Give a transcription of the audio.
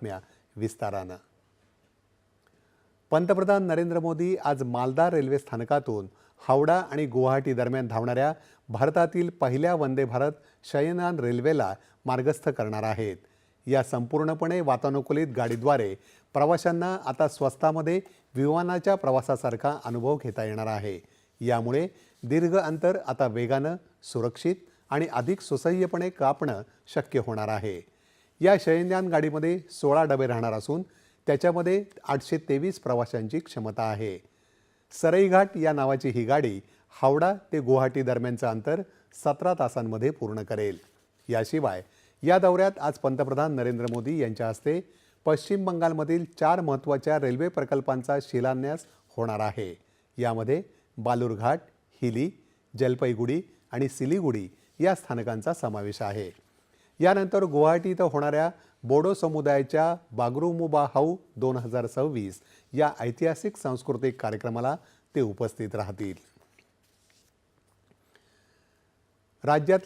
बातम्या विस्तारानं. पंतप्रधान नरेंद्र मोदी आज मालदा रेल्वे स्थानकातून हावडा आणि गुवाहाटी दरम्यान धावणाऱ्या भारतातील पहिल्या वंदे भारत शयनयान रेल्वेला मार्गस्थ करणार आहेत. या संपूर्णपणे वातानुकूलित गाडीद्वारे प्रवाशांना आता स्वस्तामध्ये विमानाच्या प्रवासासारखा अनुभव घेता येणार आहे. यामुळे दीर्घ अंतर आता वेगानं सुरक्षित आणि अधिक सुसह्यपणे कापणं शक्य होणार आहे. या शयनयान गाडीमध्ये सोळा डबे राहणार असून त्याच्यामध्ये आठशे तेवीस प्रवाशांची क्षमता आहे. सरईघाट या नावाची ही गाडी हावडा ते गुवाहाटी दरम्यानचं अंतर सतरा तासांमध्ये पूर्ण करेल. याशिवाय या दौऱ्यात आज पंतप्रधान नरेंद्र मोदी यांच्या हस्ते पश्चिम बंगालमधील चार महत्त्वाच्या रेल्वे प्रकल्पांचा शिलान्यास होणार आहे. यामध्ये बालूरघाट हिली जलपैगुडी आणि सिलिगुडी या स्थानकांचा समावेश आहे. यानंतर गुवाहाटी इथं होणाऱ्या बोडो समुदायाच्या बागरुमुबा हाऊ दोन हजार सव्वीस या ऐतिहासिक सांस्कृतिक कार्यक्रमाला ते उपस्थित राहतील. राज्यात